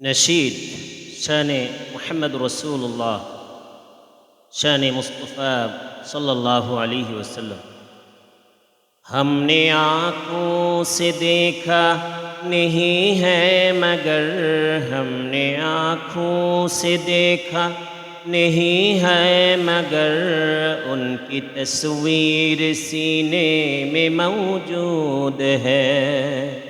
نشید شان محمد رسول اللہ شان مصطفیٰ صلی اللہ علیہ وسلم۔ ہم نے آنکھوں سے دیکھا نہیں ہے، مگر ہم نے آنکھوں سے دیکھا نہیں ہے، مگر ان کی تصویر سینے میں موجود ہے۔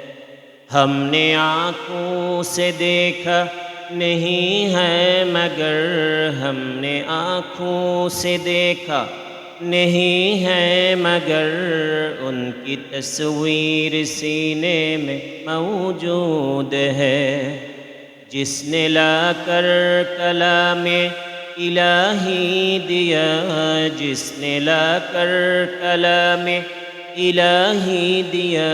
ہم نے آنکھوں سے دیکھا نہیں ہے، مگر ہم نے آنکھوں سے دیکھا نہیں ہے، مگر ان کی تصویر سینے میں موجود ہے۔ جس نے لا کر کلام الہی دیا، جس نے لا کر کلام الہی دیا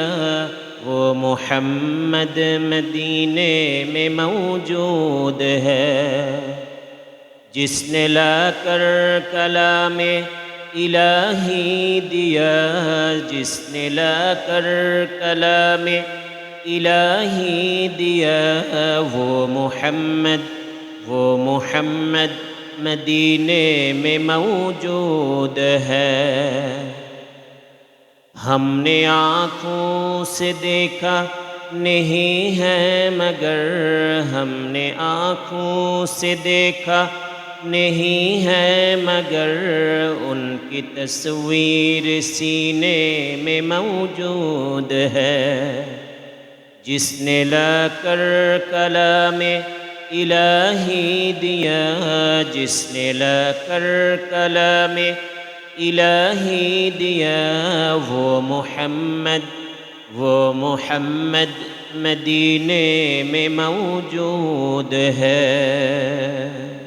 وہ محمد مدینے میں موجود ہے۔ جس نے لا کر کلام الہی دیا، جس نے لا کر کلام الہی دیا، وہ محمد وہ محمد مدینے میں موجود ہے۔ ہم نے آنکھوں سے دیکھا نہیں ہے مگر ہم نے آنکھوں سے دیکھا نہیں ہے مگر ان کی تصویر سینے میں موجود ہے۔ جس نے لا کر کلام الہی دیا، جس نے لا کر کلام الہی دیا وہ محمد وہ محمد مدینے میں موجود ہے